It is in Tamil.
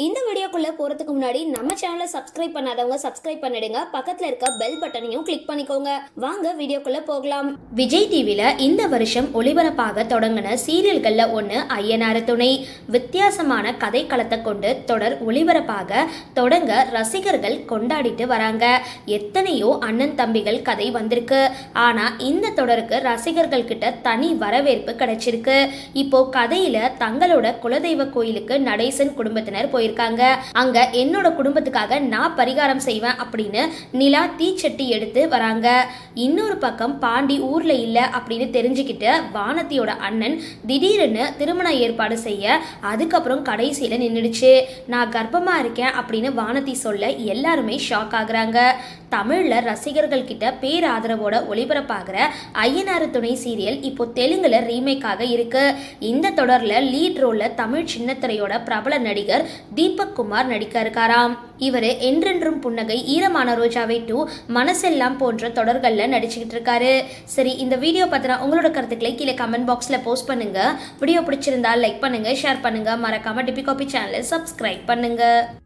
இந்த வீடியோக்குள்ள போறதுக்கு முன்னாடி நம்ம சேனலை சப்ஸ்கிரைப் பண்ணாதவங்க சப்ஸ்கிரைப் பண்ணிடுங்க. பக்கத்துல இருக்க பெல் பட்டனையும் கிளிக் பண்ணிக்கோங்க. வாங்க வீடியோக்குள்ள போகலாம். விஜய் டிவில இந்த வருஷம் ஒளிபரப்பாக தொடங்கின சீரியல்கள்ல ஒன்று ஐயனார துணை. வித்தியாசமான கதை களத்தை கொண்டு தொடர் ஒளிபரப்பாக தொடங்க ரசிகர்கள் கொண்டாடிட்டு வராங்க. எத்தனையோ அண்ணன் தம்பிகள் கதை வந்திருக்கு. ஆனா இந்த தொடருக்கு ரசிகர்கள் கிட்ட தனி வரவேற்பு கிடைச்சிருக்கு. இப்போ கதையில தங்களோட குலதெய்வ கோயிலுக்கு நடேசன் குடும்பத்தினர் போய் போயிருக்காங்க. அங்க என்னோட குடும்பத்துக்காக நான் பரிகாரம் செய்வேன் அப்படின்னு நிலா தீச்சட்டி எடுத்து வராங்க. இன்னொரு பக்கம் பாண்டி ஊர்ல இல்ல அப்படின்னு தெரிஞ்சுக்கிட்டு வானத்தியோட அண்ணன் திடீர்னு திருமண ஏற்பாடு செய்ய அதுக்கப்புறம் கடைசியில நின்றுடுச்சு நான் கர்ப்பமா இருக்கேன் அப்படின்னு வானதி சொல்ல எல்லாருமே ஷாக் ஆகுறாங்க. தமிழ்ல ரசிகர்கள் கிட்ட பேராதரவோட ஒளிபரப்பாகிற ஐயனாறு துணை சீரியல் இப்போ தெலுங்குல ரீமேக்காக இருக்கு. இந்த தொடர்ல லீட் ரோல்ல தமிழ் சின்னத்திரையோட பிரபல நடிகர் தீபக் குமார் நடிக்க இருக்காராம் இவர் என்றென்றும் புன்னகை ஈரமான ரோஜாவை டூ மனசெல்லாம் போன்ற தொடர்களில் நடிச்சுக்கிட்டு இருக்காரு. சரி இந்த வீடியோ பற்றின உங்களோட கருத்துக்களை கீழே கமெண்ட் பாக்ஸில் போஸ்ட் பண்ணுங்கள் வீடியோ பிடிச்சிருந்தா லைக் பண்ணுங்கள் ஷேர் பண்ணுங்கள் மறக்காமல் டிபி காபி சேனலை சப்ஸ்கிரைப் பண்ணுங்கள்